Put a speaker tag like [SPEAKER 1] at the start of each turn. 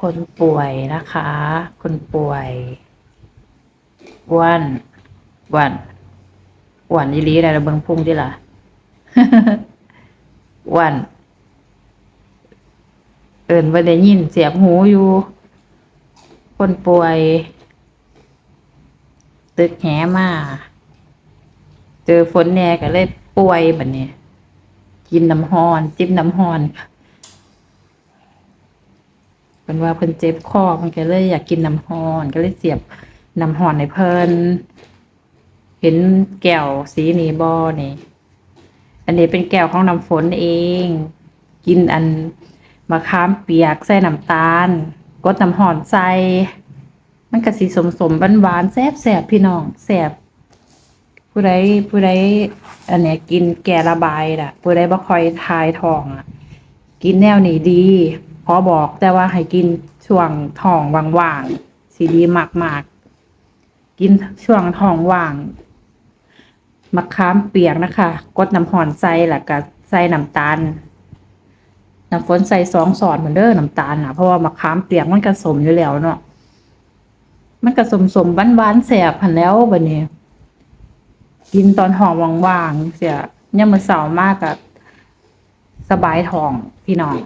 [SPEAKER 1] คนป่วยนะคะ คนป่วยอ้วนอ้วนอ้วนอีหลีได้ระเบิงพุงดิล่ะอ้วนเอินว่าได้ยินเสียบหูอยู่ คนป่วย ตึกแหมาเจอฝนแน่ก็เลยป่วยแบบนี้กินน้ำฮอน จิ้มน้ำฮอนเป็นว่าเพิ่นเจ็บคอมันก็เลยอยากกินน้ำฮอนก็เลยเสียบน้ำฮอนในเพิ่นเห็นแก้วสีนี้บอนี่ อันนี้เป็นแก้วของน้ำฝนเอง กินอันมะขามเปียกใส่น้ำตาลกดน้ำหอนใส่ มันก็สีสมสมๆหวานๆแซ่บแสบๆพี่น้องแสบผู้ใดผู้ใดอันเนี้ยกินแก่ระบายล่ะ ผู้ใดบ่ค่อยทายท้องอะ กินแนวนี้ดี อบอกแต่ว่าให้กินช่วงท้องว่างๆสิดีมากๆ กินช่วงท้องว่างมะขามเปียกนะคะ กดน้ำหอนใส่แล้วก็ใส่น้ำตาลน้ำฝนใส่สองสอนเหมือนเด้อน้ำตาลนะเพราะว่ามะขามเปียกมันก็สมอยู่แล้วเนาะมันก็สมสมๆหวานๆแสบพันแล้วบัดนี้กินตอนท้องว่างๆเสียย่ามมื้อเช้ามากกับสบายท้องพี่น้อง